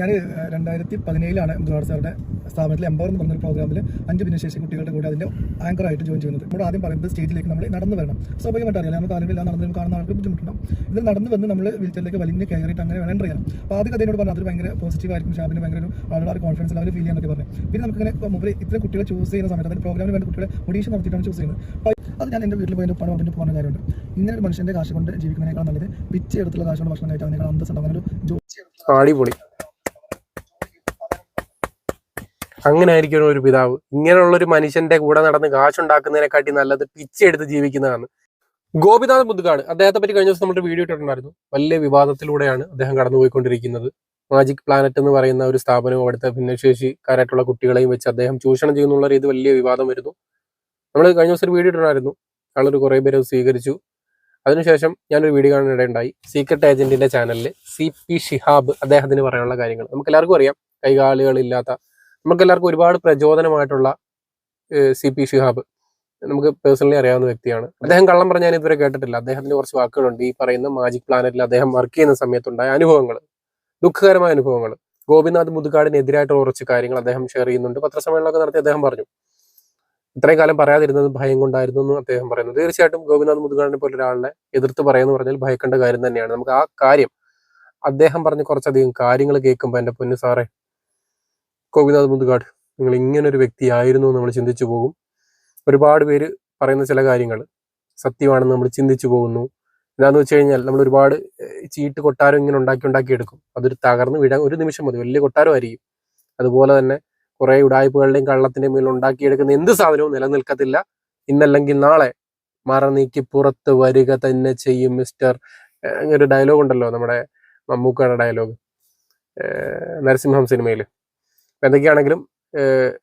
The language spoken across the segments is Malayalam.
ഞാൻ രണ്ടായിരത്തി പതിനേഴിലാണ് മുതുകാട് സാറുടെ സ്ഥാപനത്തിൽ എംപവർ പറഞ്ഞൊരു പ്രോഗ്രാമിൽ അഞ്ച് ഭിന്നശേഷി കുട്ടികളുടെ കൂടെ അതിന്റെ ആങ്കർ ആയിട്ട് ജോയിൻ ചെയ്യുന്നത്. നമ്മൾ ആദ്യം പറയുന്നത് സ്റ്റേജിലേക്ക് നമ്മൾ നടന്നു വരണം. സ്വാഭാവികമായിട്ട് അറിയാം നമ്മൾ കാലുകളില്ല നടന്നു കാണുന്ന ആൾക്ക് ബുദ്ധിമുട്ടുണ്ടാവും. ഇതിൽ നടന്നു വന്ന് നമ്മൾ വീൽച്ചറിലേക്ക് വലിഞ്ഞ് കയറിയിട്ട് അങ്ങനെ വേണം എന്റർ ചെയ്യണം അപ്പോൾ ആദ്യം അതിനോട് പറഞ്ഞു അതൊരു ഭയങ്കര പോസിറ്റീവ് ആയിരിക്കും. ഷാബിന് ഭയങ്കര ഒരു ആളുടെ കോൺഫിഡൻസ് അവർ ഫീൽ ചെയ്യാൻ പറഞ്ഞു. പിന്നെ നമുക്ക് നമുക്കിങ്ങനെ മുമ്പ് ഇത്ര കുട്ടികളെ ചൂസ് ചെയ്യുന്ന സമയത്ത് അതിന് പ്രോഗ്രാമിന് വേണ്ട കുട്ടികളെ ഒഡീഷൻ നടത്തിയിട്ടാണ് ചൂസ് ചെയ്യുന്നത്. അപ്പോൾ അത് ഞാൻ എന്റെ വീട്ടിൽ പോയി പണം പറഞ്ഞ പോകുന്ന കാര്യമുണ്ട്. ഇങ്ങനെ ഒരു മനുഷ്യന്റെ കാശ് കൊണ്ട് ജീവിക്കുന്നതിനേക്കാൾ നല്ലത് പിച്ച് എടുത്തുള്ള കാശ് കൊണ്ട് ഭക്ഷണം കഴിച്ചാൽ അതിനേക്കാൾ അന്തസ് അങ്ങനെ ഒരു ജോലി അങ്ങനെ ആയിരിക്കണം ഒരു പിതാവ്. ഇങ്ങനെയുള്ള ഒരു മനുഷ്യന്റെ കൂടെ നടന്ന് കാശുണ്ടാക്കുന്നതിനെക്കാട്ടി നല്ലത് പിച്ചെടുത്ത് ജീവിക്കുന്നതാണ്. ഗോപിനാഥ് മുതുകാട്. അദ്ദേഹത്തെ പറ്റി കഴിഞ്ഞ ദിവസം നമ്മുടെ വീഡിയോ ഇട്ടിട്ടുണ്ടായിരുന്നു. വലിയ വിവാദത്തിലൂടെയാണ് അദ്ദേഹം കടന്നുപോയിക്കൊണ്ടിരിക്കുന്നത്. മാജിക് പ്ലാനറ്റ് എന്ന് പറയുന്ന ഒരു സ്ഥാപനവും അവിടുത്തെ ഭിന്നശേഷിക്കാരായിട്ടുള്ള കുട്ടികളെയും വെച്ച് അദ്ദേഹം ചൂഷണം ചെയ്യുന്നുള്ള രീതി വലിയ വിവാദം വരുന്നു. നമ്മൾ കഴിഞ്ഞ ദിവസം ഒരു വീഡിയോ ഇട്ടിട്ടുണ്ടായിരുന്നു. ആളൊരു കുറേ പേര് സ്വീകരിച്ചു. അതിനുശേഷം ഞാനൊരു വീഡിയോ കാണാനിടയുണ്ടായി സീക്രട്ട് ഏജന്റിന്റെ ചാനലിൽ സി പി ഷിഹാബ് അദ്ദേഹത്തിന് പറയാനുള്ള കാര്യങ്ങൾ. നമുക്ക് എല്ലാവർക്കും അറിയാം. കൈകാലുകളില്ലാത്ത നമുക്ക് എല്ലാവർക്കും ഒരുപാട് പ്രചോദനമായിട്ടുള്ള സി പി ഷിഹാബ്. നമുക്ക് പേഴ്സണലി അറിയാവുന്ന വ്യക്തിയാണ്. അദ്ദേഹം കള്ളം പറഞ്ഞാൽ ഞാൻ ഇതുവരെ കേട്ടിട്ടില്ല. അദ്ദേഹത്തിന്റെ കുറച്ച് വാക്കുകളുണ്ട്. ഈ പറയുന്ന മാജിക് പ്ലാനറ്റിൽ അദ്ദേഹം വർക്ക് ചെയ്യുന്ന സമയത്തുണ്ടായ അനുഭവങ്ങൾ ദുഃഖകരമായ അനുഭവങ്ങൾ ഗോപിനാഥ് മുതുകാടിനെതിരായിട്ടുള്ള കുറച്ച് കാര്യങ്ങൾ അദ്ദേഹം ഷെയർ ചെയ്യുന്നുണ്ട്. പത്രസമ്മേളനമൊക്കെ നടത്തി അദ്ദേഹം പറഞ്ഞു. ഇത്രയും കാലം പറയാതിരുന്നത് ഭയം കൊണ്ടായിരുന്നു എന്ന് അദ്ദേഹം പറയുന്നു. തീർച്ചയായിട്ടും ഗോപിനാഥ് മുതുകാടിനെ പോലെ ഒരാളെ എതിർത്ത് പറയാന്ന് പറഞ്ഞാൽ ഭയക്കേണ്ട കാര്യം തന്നെയാണ്. നമുക്ക് ആ കാര്യം അദ്ദേഹം പറഞ്ഞ കുറച്ചധികം കാര്യങ്ങൾ കേൾക്കുമ്പോൾ എന്റെ പൊന്നു സാറേ ഗോപിനാഥ് മുതുകാട് നിങ്ങൾ ഇങ്ങനെ ഒരു വ്യക്തിയായിരുന്നു നമ്മൾ ചിന്തിച്ചു പോകും. ഒരുപാട് പേര് പറയുന്ന ചില കാര്യങ്ങൾ സത്യമാണെന്ന് നമ്മൾ ചിന്തിച്ചു പോകുന്നു. എന്താന്ന് വെച്ച് കഴിഞ്ഞാൽ നമ്മൾ ഒരുപാട് ചീട്ട് കൊട്ടാരം ഇങ്ങനെ ഉണ്ടാക്കി ഉണ്ടാക്കി എടുക്കും. അതൊരു തകർന്ന് വീഴാൻ ഒരു നിമിഷം മതി. വലിയ കൊട്ടാരമായിരിക്കും. അതുപോലെ തന്നെ കുറെ ഉടായ്പകളുടെയും കള്ളത്തിന്റെയും മേൽ ഉണ്ടാക്കിയെടുക്കുന്ന എന്ത് സാധനവും നിലനിൽക്കത്തില്ല. ഇന്നല്ലെങ്കിൽ നാളെ മറ നീക്കി പുറത്ത് വരിക തന്നെ ചെയ്യും മിസ്റ്റർ ഇങ്ങനെ ഒരു ഡയലോഗ് ഉണ്ടല്ലോ നമ്മുടെ മമ്മൂക്കയുടെ ഡയലോഗ് നരസിംഹം സിനിമയിൽ എന്തൊക്കെയാണെങ്കിലും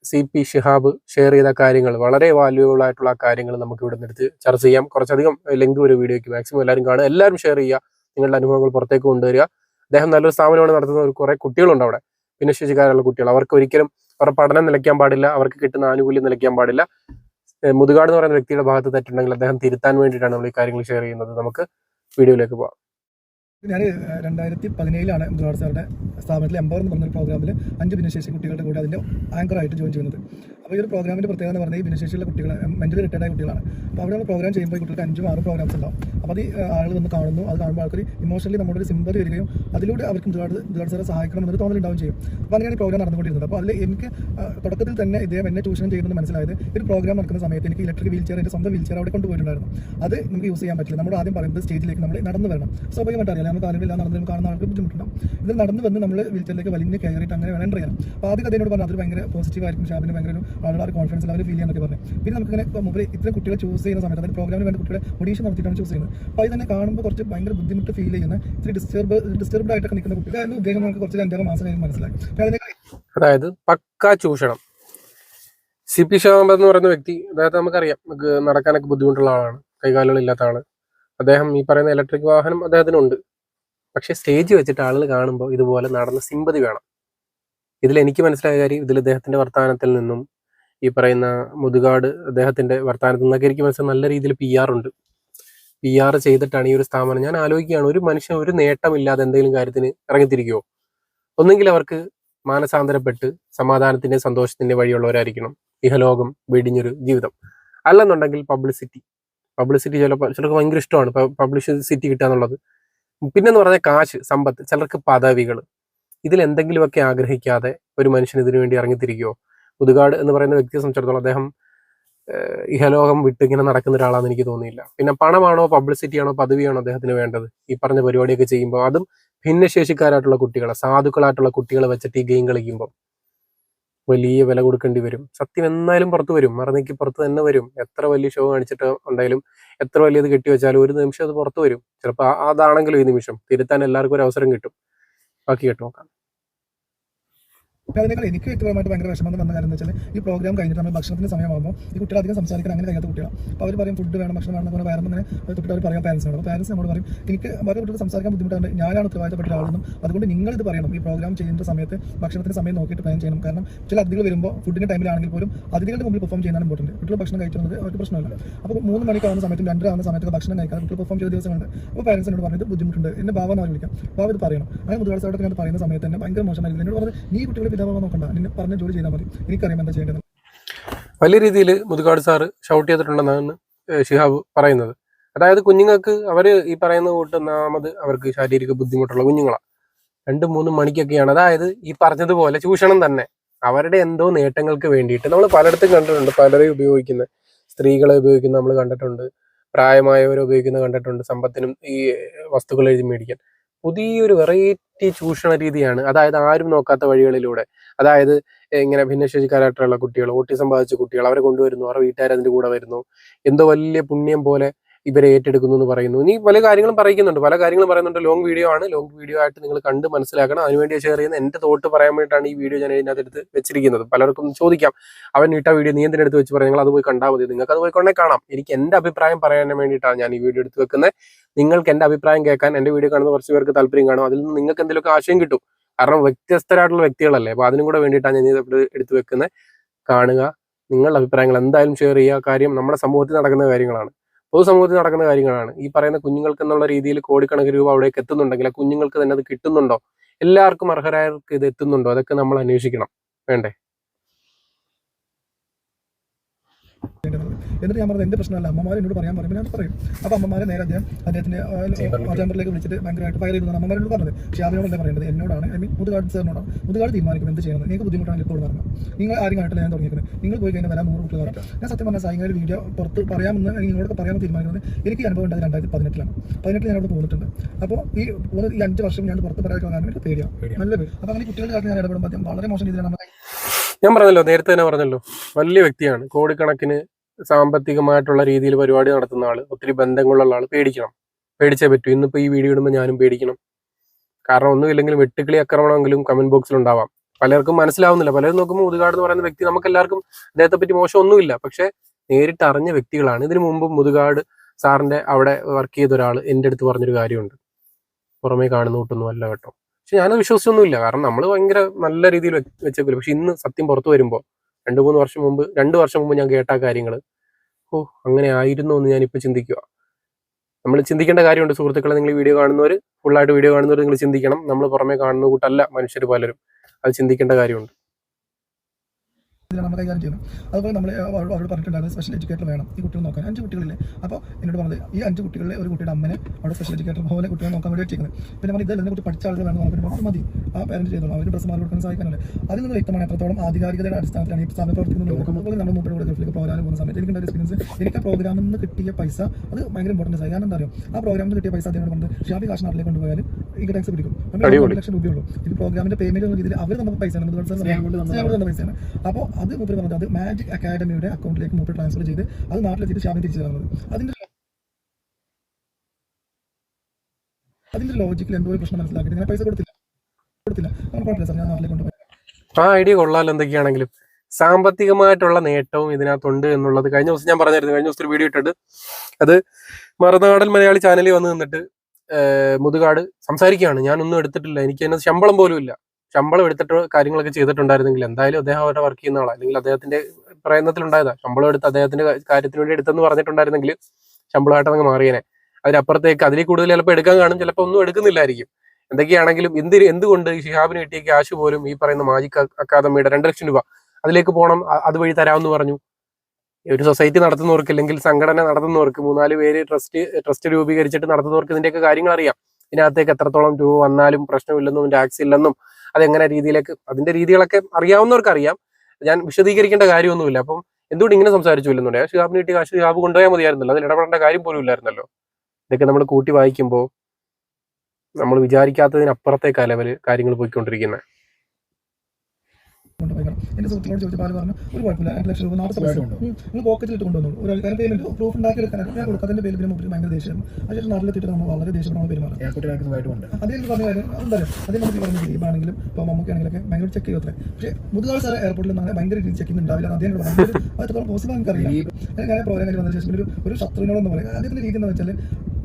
സി പി ഷിഹാബ് ഷെയർ ചെയ്ത കാര്യങ്ങൾ വളരെ വാല്യൂബിൾ ആയിട്ടുള്ള കാര്യങ്ങൾ നമുക്ക് ഇവിടെ എടുത്ത് ചർച്ച ചെയ്യാം. കുറച്ചധികം ലിങ്ക് ഒരു വീഡിയോയ്ക്ക്. മാക്സിമം എല്ലാവരും കാണുക. എല്ലാവരും ഷെയർ ചെയ്യുക. നിങ്ങളുടെ അനുഭവങ്ങൾ പുറത്തേക്ക് കൊണ്ടുവരിക. അദ്ദേഹം നല്ലൊരു സ്ഥാപനമാണ് നടത്തുന്ന ഒരു കുറെ കുട്ടികളുണ്ട് അവിടെ. ഭിന്നശേഷിക്കാരുള്ള കുട്ടികൾ. അവർക്ക് ഒരിക്കലും അവരുടെ പഠനം നിലയ്ക്കാൻ പാടില്ല. അവർക്ക് കിട്ടുന്ന ആനുകൂല്യം നിലയ്ക്കാൻ പാടില്ല. മുതുകാട് എന്ന് പറയുന്ന വ്യക്തിയുടെ ഭാഗത്ത് തെറ്റുണ്ടെങ്കിൽ അദ്ദേഹം തിരുത്താൻ വേണ്ടിയിട്ടാണ് നമ്മൾ ഈ കാര്യങ്ങൾ ഷെയർ ചെയ്യുന്നത്. നമുക്ക് വീഡിയോയിലേക്ക് പോകാം. ഞാൻ രണ്ടായിരത്തി പതിനേഴിലാണ് മുതുകാട് സാറുടെ സ്ഥാപനത്തിൽ എംപവർ എന്ന് പറഞ്ഞൊരു പ്രോഗ്രാമിൽ അഞ്ച് ഭിന്നശേഷി കുട്ടികളുടെ കൂടെ അതിന്റെ ആങ്കറായിട്ട് ജോയിൻ ചെയ്യുന്നത്. അപ്പോൾ ഈ ഒരു പ്രോഗ്രാമിന്റെ പ്രത്യേകത എന്ന് പറഞ്ഞാൽ ഈ ഭിന്നശേഷിയുള്ള കുട്ടികൾ മെന്റലി റിട്ടയർഡ് ആയ കുട്ടികളാണ്. അപ്പോൾ അവിടെ നമ്മൾ പ്രോഗ്രാം ചെയ്യുമ്പോൾ കുട്ടികൾക്ക് അഞ്ചും ആറും പ്രോഗ്രാംസ് ഉണ്ടാവും. അപ്പോൾ അത് ആളുകൾ വന്ന് കാണുന്നു. അത് കാണുമ്പോൾ ആൾക്കാർ ഇമോഷണലി നമ്മളൊരു ഒരു സിമ്പതി വരികയും അതിലൂടെ അവർക്ക് മുതുകാട് മുതുകാട് സാറെ സഹായിക്കണം എന്നൊരു തോന്നലുണ്ടാവും ചെയ്യും. അപ്പോൾ അങ്ങനെയാണ് ഈ പ്രോഗ്രാം നടന്നുകൊണ്ടിരുന്നത്. അപ്പോൾ അതിൽ എനിക്ക് തുടക്കത്തിൽ തന്നെ ഇദ്ദേഹം എന്നെ ട്യൂഷൻ ചെയ്യുന്നത് മനസ്സിലായത് ഒരു പ്രോഗ്രാം നടക്കുന്ന സമയത്ത് എനിക്ക് ഇലക്ട്രിക് വീൽ ചെയർ എന്റെ സ്വന്തം വീൽ ചെയർ അവിടെ കൊണ്ടുപോയിട്ടുണ്ടായിരുന്നു. അത് നമുക്ക് യൂസ് ചെയ്യാൻ പറ്റില്ല. നമ്മൾ ആദ്യം പറയുന്നത് സ്റ്റേജിലേക്ക് നമ്മൾ നടന്നു വരണം. സ്വാഭാവികമായിട്ട് അറിയാം നമ്മൾ ഇല്ല നടന്നു കാണുന്ന ആൾക്ക് ബുദ്ധിമുട്ടുണ്ടാവും. ഇത് നടന്ന് വന്ന് നമ്മൾ വീൽച്ചറിലേക്ക് വലിഞ്ഞ് കയറിയിട്ട് അങ്ങനെ വേണം എന്റർ ചെയ്യാം അപ്പോൾ ആദ്യം അതിനോട് പറഞ്ഞു അതൊരു ഭയങ്കര പോസിറ്റീവ് ആയിരിക്കും ഷാബിന് ഭയങ്കര ഒരു കോൺഫിഡൻസ് അവർ ഫീൽ ചെയ്യാനൊക്കെ പറഞ്ഞു. പിന്നെ നമുക്കിങ്ങനെ മുമ്പ് ഇത്ര കുട്ടികളെ ചൂസ് ചെയ്യുന്ന സമയത്ത് അതിന് പ്രോഗ്രാമിന് വേണ്ട കുട്ടികളെ ഒഡീഷൻ നടത്തിയിട്ടാണ് ചൂസ് ചെയ്യുന്നത്. അപ്പോൾ അത് തന്നെ കാണുമ്പോൾ കുറച്ച് ഭയങ്കര ബുദ്ധിമുട്ട് ഫീൽ ചെയ്യുന്ന ഇത്തിരി ഡിസ്റ്റർബ് ഡിസ്റ്റർബ്ഡ് ആയിട്ടൊക്കെ നിൽക്കുന്ന കുട്ടികൾ. അതിന്റെ ഉദ്ദേശം നമുക്ക് കുറച്ച് രണ്ടര മാസം കഴിഞ്ഞ് മനസ്സിലായി അതായത് പക്ക ചൂഷണം. സി പി ഷാമ്പ് എന്ന് പറയുന്ന വ്യക്തി അദ്ദേഹത്തെ നമുക്കറിയാം നമുക്ക് നടക്കാനൊക്കെ ബുദ്ധിമുട്ടുള്ള ആളാണ് കൈകാലുകളില്ലാത്ത ആൾ. അദ്ദേഹം ഈ പറയുന്ന ഇലക്ട്രിക് വാഹനം അദ്ദേഹത്തിനുണ്ട്. പക്ഷെ സ്റ്റേജ് വെച്ചിട്ട് ആളുകൾ കാണുമ്പോൾ ഇതുപോലെ നടന്ന സിമ്പതി വേണം. ഇതിൽ എനിക്ക് മനസ്സിലായ കാര്യം ഇതിൽ ഇദ്ദേഹത്തിന്റെ വർത്തമാനത്തിൽ നിന്നും ഈ പറയുന്ന മുതുകാട് അദ്ദേഹത്തിന്റെ വർത്തമാനത്തിൽ നിന്നൊക്കെ എനിക്ക് മനസ്സിലായി നല്ല രീതിയിൽ പി ആർ ഉണ്ട്. പി ആർ ചെയ്തിട്ടാണ് ഈ ഒരു സ്ഥാപനം. ഞാൻ ആലോചിക്കുകയാണ് ഒരു മനുഷ്യൻ ഒരു നേട്ടമില്ലാതെ എന്തെങ്കിലും കാര്യത്തിന് ഇറങ്ങിത്തിരിക്കുമോ ഒന്നെങ്കിൽ അവർക്ക് മാനസാന്തരപ്പെട്ട് സമാധാനത്തിന്റെ സന്തോഷത്തിന്റെ വഴിയുള്ളവരായിരിക്കണം ഇഹലോകം വെടിഞ്ഞൊരു ജീവിതം. അല്ലെന്നുണ്ടെങ്കിൽ പബ്ലിസിറ്റി പബ്ലിസിറ്റി ചിലപ്പോൾ ചിലർക്ക് ഭയങ്കര ഇഷ്ടമാണ്. പബ്ലിസിറ്റി കിട്ടുക എന്നുള്ളത്. പിന്നെന്ന് പറഞ്ഞാൽ കാശ് സമ്പത്ത് ചിലർക്ക് പദവികൾ. ഇതിൽ എന്തെങ്കിലുമൊക്കെ ആഗ്രഹിക്കാതെ ഒരു മനുഷ്യൻ ഇതിനു വേണ്ടി ഇറങ്ങിത്തിരിക്കുമോ പുതുകാട് എന്ന് പറയുന്ന വ്യക്തിയെ സംബന്ധിച്ചിടത്തോളം അദ്ദേഹം ഇഹലോകം വിട്ട് ഇങ്ങനെ നടക്കുന്ന ഒരാളാണെന്ന് എനിക്ക് തോന്നിയില്ല. പിന്നെ പണമാണോ പബ്ലിസിറ്റിയാണോ പദവിയാണോ അദ്ദേഹത്തിന് വേണ്ടത്? ഈ പറഞ്ഞ പരിപാടിയൊക്കെ ചെയ്യുമ്പോൾ അതും ഭിന്നശേഷിക്കാരായിട്ടുള്ള കുട്ടികളെ സാധുക്കളായിട്ടുള്ള കുട്ടികളെ വെച്ചിട്ട് ഈ ഗെയിം കളിക്കുമ്പോൾ വലിയ വില കൊടുക്കേണ്ടി വരും. സത്യം എന്നാലും പുറത്ത് വരും. മറന്നേക്ക് പുറത്ത് തന്നെ വരും. എത്ര വലിയ ഷോ കാണിച്ചിട്ട് ഉണ്ടായാലും എത്ര വലിയത് കെട്ടി വെച്ചാലും ഒരു നിമിഷം അത് പുറത്ത് വരും. ചിലപ്പോൾ അതാണെങ്കിലും ഈ നിമിഷം. തിരുത്താൻ എല്ലാവർക്കും ഒരു അവസരം കിട്ടും. ബാക്കി കേട്ട് നോക്കാം. പിന്നെ അതിനേക്കാൾ എനിക്ക് വ്യക്തിപരമായിട്ട് ഭയങ്കര വിഷമം വന്ന കാര്യം എന്ന് വെച്ചാൽ ഈ പ്രോഗ്രാം കഴിഞ്ഞിട്ട് നമ്മൾ ഭക്ഷണത്തിന് സമയമാകുമ്പോൾ ഈ കുട്ടികൾ അധികം സംസാരിക്കാൻ അങ്ങനെ കഴിയാത്ത കുട്ടികളാണ് അപ്പോൾ അവർ പറയും ഫുഡ് വേണം ഭക്ഷണം വേണം എന്ന് പറഞ്ഞാൽ വേറെ ഇങ്ങനെ തൊട്ട് അവർ പറയാം പാരൻസിനോട് അപ്പോൾ പാരൻസ് നമ്മോട് പറയും എനിക്ക് വേറെ കുട്ടികൾ സംസാരിക്കാൻ ബുദ്ധിമുട്ടാണ് ഞാനാണ് ഉത്തരവാദിത്തപ്പെട്ട ഒരാളെന്നും അതുകൊണ്ട് നിങ്ങൾ ഇത് പറയണം. ഈ പ്രോഗ്രാം ചെയ്യുന്ന സമയത്ത് ഭക്ഷണത്തിന് സമയം നോക്കിയിട്ട് പ്ലാൻ ചെയ്യണം. കാരണം ചില അതിഥികൾ വരുമ്പോൾ ഫുഡിന്റെ ടൈമിലാണെങ്കിൽ പോലും അതിഥികളുടെ മുമ്പിൽ പെർഫോം ചെയ്യുന്നതാണ് ഇമ്പോർട്ടന്റ് കുട്ടികൾ ഭക്ഷണം കഴിക്കുന്നത് അവർക്ക് പ്രശ്നമില്ല. അപ്പോൾ മൂന്ന് മണിക്കാവുന്ന സമയത്തും രണ്ടര ആവുന്ന സമയത്തൊക്കെ ഭക്ഷണം കഴിക്കാതെ കുട്ടികൾ പെർഫോം ചെയ്ത ദിവസമുണ്ട് അപ്പോൾ പാരൻസിനോട് പറഞ്ഞത് ബുദ്ധിമുട്ടുണ്ട്. എന്നെ ഭാവം എന്ന് വിളിക്കാം. ഭാവ ഇത് പറയണം. അങ്ങനെ മുതലാളി സാറോട് ഞാൻ പറയുന്ന സമയത്ത് തന്നെ ഭയങ്കര മോശമായിരുന്നു എന്നോട് പറഞ്ഞത് നീ കുട്ടികളെ നോക്കണ്ട. നിന്നെ പറഞ്ഞ ജോലി ചെയ്താൽ മതി. എനിക്കറിയാം എന്താ ചെയ്യേണ്ടത്. വലിയ രീതിയിൽ മുതുകാട് സാറ് ഷൗട്ട് ചെയ്തിട്ടുണ്ടെന്നാണ് ഷിഹാബ് പറയുന്നത്. അതായത് കുഞ്ഞുങ്ങൾക്ക് അവർ ഈ പറയുന്ന കൂട്ട് ഒന്നാമത് അവർക്ക് ശാരീരിക ബുദ്ധിമുട്ടുള്ള കുഞ്ഞുങ്ങളാണ് രണ്ട് മൂന്ന് മണിക്കൊക്കെയാണ്. അതായത് ഈ പറഞ്ഞതുപോലെ ചൂഷണം തന്നെ. അവരുടെ എന്തോ നേട്ടങ്ങൾക്ക് വേണ്ടിയിട്ട് നമ്മൾ പലയിടത്തും കണ്ടിട്ടുണ്ട്. പലരെയും ഉപയോഗിക്കുന്ന സ്ത്രീകളെ ഉപയോഗിക്കുന്ന നമ്മൾ കണ്ടിട്ടുണ്ട്. പ്രായമായവരെ ഉപയോഗിക്കുന്ന കണ്ടിട്ടുണ്ട്. സമ്പത്തിനും ഈ വസ്തുക്കൾ എഴുതി മേടിക്കാൻ. പുതിയൊരു വെറൈറ്റി ചൂഷണ രീതിയാണ്. അതായത് ആരും നോക്കാത്ത വഴികളിലൂടെ. അതായത് ഇങ്ങനെ ഭിന്നശേഷിക്കാരായിട്ടുള്ള കുട്ടികൾ ഓട്ടിസം ബാധിച്ച കുട്ടികൾ അവരെ കൊണ്ടുവരുന്നു. അവരുടെ വീട്ടുകാർ അതിന്റെ കൂടെ വരുന്നു. എന്തോ വലിയ പുണ്യം പോലെ ഇവരെ ഏറ്റെടുക്കുന്നു എന്ന് പറയുന്നു. ഇനി പല കാര്യങ്ങളും പറയുന്നുണ്ട്. പല കാര്യങ്ങളും പറയുന്നുണ്ട്. ലോങ് വീഡിയോ ആണ്. ലോങ് വീഡിയോ ആയിട്ട് നിങ്ങൾ കണ്ട് മനസ്സിലാക്കണം. അതിനുവേണ്ടി ഷെയർ ചെയ്യുന്ന എന്റെ തോട്ട് പറയാൻ വേണ്ടിയിട്ടാണ് ഈ വീഡിയോ ഞാൻ ഇതിനകത്ത് എടുത്ത് വെച്ചിരിക്കുന്നത്. പലർക്കും ചോദിക്കാം. അവൻ ഇട്ട വീഡിയോ നീ എന്തിനെടുത്ത് വെച്ച് പറയാം നിങ്ങൾ അത് പോയി കണ്ടാൽ മതി. നിങ്ങൾക്ക് അത് പോയി കൊണ്ടേ കാണാം. എനിക്ക് എന്റെ അഭിപ്രായം പറയാൻ വേണ്ടിയിട്ടാണ് ഞാൻ ഈ വീഡിയോ എടുത്ത് വെക്കുന്നത്. നിങ്ങൾക്ക് എന്റെ അഭിപ്രായം കേൾക്കാൻ എന്റെ വീഡിയോ കാണുന്ന കുറച്ച് പേർക്ക് താല്പര്യം കാണും. അതിൽ നിന്ന് നിങ്ങൾക്ക് എന്തെങ്കിലുമൊക്കെ ആശയം കിട്ടും. കാരണം വ്യത്യസ്തരായിട്ടുള്ള വ്യക്തികളല്ലേ. അപ്പൊ അതിനും കൂടെ വേണ്ടിയിട്ടാണ് ഞാൻ ഇത് എടുത്ത് വെക്കുന്നത്. കാണുക. നിങ്ങളുടെ അഭിപ്രായങ്ങൾ എന്തായാലും ഷെയർ ചെയ്യുക. കാര്യം നമ്മുടെ സമൂഹത്തിൽ നടക്കുന്ന കാര്യങ്ങളാണ്. പൊതുസമൂഹത്തിൽ നടക്കുന്ന കാര്യങ്ങളാണ്. ഈ പറയുന്ന കുഞ്ഞുങ്ങൾക്ക് എന്നുള്ള രീതിയിൽ കോടിക്കണക്കിന് രൂപ അവിടേക്ക് എത്തുന്നുണ്ടെങ്കിൽ ആ കുഞ്ഞുങ്ങൾക്ക് തന്നെ അത് കിട്ടുന്നുണ്ടോ? എല്ലാവർക്കും അർഹരായവർക്ക് ഇത് എത്തുന്നുണ്ടോ? അതൊക്കെ നമ്മൾ അന്വേഷിക്കണം. വേണ്ടേ? എന്നിട്ട് ഞാൻ പറഞ്ഞത് എന്റെ പ്രശ്നമല്ല അമ്മമാരെ എന്നോട് പറയാൻ പറയും ഞാൻ പറയും. അപ്പോൾ അമ്മമാരെ നേരെ അദ്ദേഹം അദ്ദേഹത്തിന്റെ ചേമ്പറിലേക്ക് വിളിച്ചിട്ട് ഭയങ്കരമായിട്ട് ഫയർ ചെയ്തു അമ്മമാരോട് പറഞ്ഞത്. പക്ഷേ അതിനോടല്ല പറയേണ്ടത് എന്നോടാണ് ഐ മീൻ മുതുകാട് സാറിനോടാണ്. മുതുകാട് തീരുമാനിക്കും എന്ത് ചെയ്യണം നിങ്ങൾക്ക് ബുദ്ധിമുട്ടാണ് ഇപ്പോൾ പറഞ്ഞു നിങ്ങൾ ആരും ഞാൻ തുടങ്ങിയത് നിങ്ങൾ പോയി കഴിഞ്ഞാൽ വരാൻ നൂറ് കുട്ടികൾ ഞാൻ സത്യം പറഞ്ഞാൽ സായിങ്ങനെ വീഡിയോ പുറത്ത് പറയാമെന്ന് നിങ്ങളോട് പറയാമെന്ന് തീരുമാനിക്കുന്നത് എനിക്ക് അനുഭവം ഉണ്ടായത് രണ്ടായിരത്തി പതിനെട്ടിലാണ് പതിനെട്ടിൽ ഞാൻ അവിടെ പോന്നിട്ടുണ്ട്. അപ്പോൾ ഈ പോകുന്ന ഈ അഞ്ച് വർഷം ഞാൻ പുറത്ത് പറയാൻ കാരണം എനിക്ക് പേടിയാണ് നല്ല പേര് അപ്പോൾ അങ്ങനെ കുട്ടികളുടെ കാര്യം ഞാൻ ഇടപെടുമ്പോൾ വളരെ മോശം രീതിയിലാണ് ഞാൻ പറഞ്ഞല്ലോ നേരത്തെ തന്നെ പറഞ്ഞല്ലോ. വലിയ വ്യക്തിയാണ്. കോടിക്കണക്കിന് സാമ്പത്തികമായിട്ടുള്ള രീതിയിൽ പരിപാടി നടത്തുന്ന ആൾ ഒത്തിരി ബന്ധങ്ങളുള്ള ആൾ പേടിക്കണം. പേടിച്ചേ പറ്റൂ. ഇന്നിപ്പോൾ ഈ വീഡിയോ ഇടുമ്പോൾ ഞാനും പേടിക്കണം. കാരണം ഒന്നുമില്ലെങ്കിലും വെട്ടുക്കിളി ആക്രമണമെങ്കിലും കമന്റ് ബോക്സിൽ ഉണ്ടാവാം. പലർക്കും മനസ്സിലാവുന്നില്ല. പലരും നോക്കുമ്പോൾ മുതുകാട് എന്ന് പറയുന്ന വ്യക്തി നമുക്ക് എല്ലാവർക്കും അദ്ദേഹത്തെ പറ്റി മോശമൊന്നുമില്ല പക്ഷേ നേരിട്ട് അറിഞ്ഞ വ്യക്തികളാണ്. ഇതിനു മുമ്പ് മുതുകാട് സാറിന്റെ അവിടെ വർക്ക് ചെയ്ത ഒരാൾ എന്റെ അടുത്ത് പറഞ്ഞൊരു കാര്യമുണ്ട്. പുറമേ കാണുന്ന കൂട്ടൊന്നും അല്ല കേട്ടോ. പക്ഷെ ഞാനത് വിശ്വസിച്ചൊന്നുമില്ല. കാരണം നമ്മൾ ഭയങ്കര നല്ല രീതിയിൽ വെച്ചേക്കില്ല പക്ഷെ ഇന്ന് സത്യം പുറത്തു വരുമ്പോൾ രണ്ടു മൂന്ന് വർഷം മുമ്പ് രണ്ട് വർഷം മുമ്പ് ഞാൻ കേട്ട കാര്യങ്ങൾ ഓ അങ്ങനെ ആയിരുന്നു എന്ന് ഞാനിപ്പോൾ ചിന്തിക്കുക നമ്മൾ ചിന്തിക്കേണ്ട കാര്യമുണ്ട് സുഹൃത്തുക്കളെ. നിങ്ങൾ വീഡിയോ കാണുന്നവർ ഫുള്ളായിട്ട് വീഡിയോ കാണുന്നവർ നിങ്ങൾ ചിന്തിക്കണം. നമ്മൾ പുറമേ കാണുന്ന കൂട്ടല്ല മനുഷ്യർ പലരും. അത് ചിന്തിക്കേണ്ട കാര്യമുണ്ട്. ഇതിലാണ് നമ്മൾ കൈകാര്യം ചെയ്യുന്നത്. അതുപോലെ നമ്മൾ അവരോട് പറഞ്ഞിട്ടുണ്ടായിരുന്നു സ്പെഷ്യൽ എഡ്യൂക്കേറ്റർ വേണം ഈ കുട്ടികൾ നോക്കാൻ. അഞ്ച് കുട്ടികളില്ലേ. അപ്പോൾ എന്നോട് പറഞ്ഞത് ഈ അഞ്ച് കുട്ടികളിലെ ഒരു കുട്ടിയുടെ അമ്മനെ അവിടെ സ്പെഷ്യൽ എഡ്യൂക്കേറ്റർ പോലെ കുട്ടികളെ നോക്കാൻ വേണ്ടി വെച്ചിരിക്കുന്നത് പിന്നെ നമ്മൾ ഇതെല്ലാം കുട്ടി പഠിച്ച ആളുകൾ വേണം അപ്പോൾ മതി. ആ പേരൻസ് ചെയ്തോളൂ. അവർ ഡ്രസ്സ് മാറി കൊടുക്കാൻ സഹായിക്കാനല്ലേ അതിൽ നിന്ന് വ്യക്തമാണ് എത്രത്തോളം ആധികാരികതയുടെ അടിസ്ഥാനത്തിലാണ് ഈ സ്ഥാപനം പ്രവർത്തിക്കുന്നത് അതുപോലെ നമ്മൾ മുമ്പോട്ട് കൂടെ ഗൾഫിലേക്ക് പ്രോഗ്രാം പോകുന്ന സമയത്ത് എനിക്ക് എക്സ്പീരിയൻസ് എനിക്ക് ആ പ്രോഗ്രാമിൽ നിന്ന് കിട്ടിയ പൈസ അത് ഭയങ്കര ഇമ്പോർട്ടൻസ് ആയി. കാരണം എന്താ അറിയോ? ആ പ്രോഗ്രാമിൽ നിന്ന് കിട്ടിയ പൈസ അദ്ദേഹം പറഞ്ഞത് ഷാബി കാശ് നാട്ടിലേക്ക് കൊണ്ടുപോയാൽ ഇൻകം ടാക്സ് പിടിക്കും. നമ്മൾ അടിപൊളി. ഒരു ലക്ഷം രൂപയുള്ളൂ ഇത് പ്രോഗ്രാമിന്റെ പേയ്മെന്റ് രീതിയിൽ അവർ തന്ന പൈസ തന്ന പൈസയാണ്. അപ്പോൾ അത് മൂപ്പര് പറഞ്ഞത് അത് മാജിക് അക്കാഡമിയുടെ അക്കൗണ്ടിലേക്ക് മൂപ്പര് ട്രാൻസ്ഫർ ചെയ്ത് അത് നാട്ടിലെത്തിയിട്ട് ശാപം തിരിച്ചു തരുന്നത് അതിന്റെ അതിന്റെ ലോജിക്കിൽ എന്തോ പ്രശ്നം മനസ്സിലാക്കിയിട്ട് ഞാൻ പൈസ കൊടുത്തില്ല. കൊടുത്തില്ല. നമ്മൾ കുഴപ്പമില്ല സാർ. ഞാൻ നാട്ടിലേക്ക് കൊണ്ടുപോയി ആ ഐഡിയ കൊള്ളാലോ എന്തൊക്കെയാണെങ്കിലും. സാമ്പത്തികമായിട്ടുള്ള നേട്ടവും ഇതിനകത്തുണ്ട് എന്നുള്ളത് കഴിഞ്ഞ ദിവസം ഞാൻ പറഞ്ഞായിരുന്നു. കഴിഞ്ഞ ദിവസം ഒരു വീഡിയോ ഇട്ടിട്ട് അത് മറുനാടൻ മലയാളി ചാനലിൽ വന്ന് നിന്നിട്ട് മുതുകാട് സംസാരിക്കുകയാണ്. ഞാനൊന്നും എടുത്തിട്ടില്ല. എനിക്ക് അതിനകത്ത് ശമ്പളം പോലും ഇല്ല. ശമ്പളം എടുത്തിട്ട് കാര്യങ്ങളൊക്കെ ചെയ്തിട്ടുണ്ടായിരുന്നെങ്കിൽ എന്തായാലും അദ്ദേഹം അവരുടെ വർക്ക് ചെയ്യുന്ന ആളാണ് അല്ലെങ്കിൽ അദ്ദേഹത്തിന്റെ പ്രയത്നത്തിലുണ്ടായതാ. ശമ്പളം എടുത്ത് അദ്ദേഹത്തിന്റെ കാര്യത്തിന് വേണ്ടി എടുത്തെന്ന് പറഞ്ഞിട്ടുണ്ടായിരുന്നെങ്കിൽ ശമ്പളമായിട്ട് അങ്ങ് മാറിയേനെ. അതിനപ്പുറത്തേക്ക് അതിൽ കൂടുതൽ ചിലപ്പോൾ എടുക്കാൻ കാണും ചിലപ്പോൾ ഒന്നും എടുക്കുന്നില്ലായിരിക്കും. എന്തൊക്കെയാണെങ്കിലും എന്ത് എന്തുകൊണ്ട് ഈ ഷിഹാബിന് കിട്ടിയ ക്യാഷ് പോലും ഈ പറയുന്ന മാജിക് അക്കാദമിയുടെ രണ്ട് ലക്ഷം രൂപ അതിലേക്ക് പോകണം അതുവഴി തരാമെന്ന് പറഞ്ഞു. ഒരു സൊസൈറ്റി നടത്തുന്നവർക്ക് അല്ലെങ്കിൽ സംഘടന നടത്തുന്നവർക്ക് മൂന്നാൽ പേര് ട്രസ്റ്റ് ട്രസ്റ്റ് രൂപീകരിച്ചിട്ട് നടത്തുന്നവർക്ക് ഇതിന്റെയൊക്കെ കാര്യങ്ങൾ അറിയാം ഇതിനകത്തേക്ക് എത്രത്തോളം രൂപ വന്നാലും പ്രശ്നമില്ലെന്നും ടാക്സ് ഇല്ലെന്നും അതെങ്ങനെ രീതിയിലേക്ക് അതിന്റെ രീതികളൊക്കെ അറിയാവുന്നവർക്ക് അറിയാം ഞാൻ വിശദീകരിക്കേണ്ട കാര്യമൊന്നുമില്ല. അപ്പം എന്തുകൊണ്ട് ഇങ്ങനെ സംസാരിച്ചു ഇല്ലെന്നുണ്ടെങ്കിൽ ഷിഹാബിന് കിട്ടിയ കാശ് ഷിഹാബ് കൊണ്ടുപോയാൽ മതിയായിരുന്നല്ലോ. അതിൽ ഇടപെടേണ്ട കാര്യം പോലും ഇല്ലായിരുന്നല്ലോ. ഇതൊക്കെ നമ്മൾ കൂട്ടി വായിക്കുമ്പോൾ നമ്മൾ വിചാരിക്കാത്തതിനപ്പുറത്തേക്കാ ലെവൽ കാര്യങ്ങൾ പോയിക്കൊണ്ടിരിക്കുന്നത് കൊണ്ടുപോയി എന്റെ സുഹൃത്തിനോട് ചോദിച്ചപ്പോൾ ആൾ പറഞ്ഞു ഒരു കുഴപ്പമില്ല രണ്ട് ലക്ഷം രൂപ നാൽപ്പത് പൈസ. ഉണ്ട്? നിങ്ങൾ പോക്കറ്റിൽ ഇട്ട് കൊണ്ടുവന്നു ഒരു കാര്യം പേയ്മെന്റ് പ്രൂഫ് ഉണ്ടാക്കി എടുക്കാനായിട്ട് ഞാൻ കൊടുക്കാത്തതിന്റെ പേര് പിന്നെ മുമ്പിൽ ഭയങ്കര ദേഷ്യം. അതിന് നാട്ടിലെത്തിയിട്ട് നമ്മൾ വളരെ ദേഷ്യം നമ്മൾ പെരുമാറും എയർപോർട്ടിലാക്കുന്നതായിട്ടുമുണ്ട് അതേ എനിക്ക് പറഞ്ഞ കാര്യം എന്തായാലും അതേ നമുക്ക് പറഞ്ഞ ദിലീപാണെങ്കിലും ഇപ്പോൾ മമ്മൂക്കാണെങ്കിലൊക്കെ ഭയങ്കര ചെക്ക് ചെയ്യുമത്രേ പക്ഷേ മുതുകാൾ സാറ് എയർപോർട്ടിൽ നിന്ന് ഭയങ്കര രീതിയിൽ ചെക്കിംഗ് ഉണ്ടാവില്ല അദ്ദേഹം പറഞ്ഞു അത് എത്രത്തോളം പോസിബിൾ എനിക്കറിയാം ഞാൻ പ്രോഗ്രാം കഴിഞ്ഞ് വന്നതിന് ശേഷം ഒരു ഒരു ശത്രുവിനോടെന്ന് പറയും. അദ്ദേഹത്തിന്റെ രീതി എന്ന് വെച്ചാൽ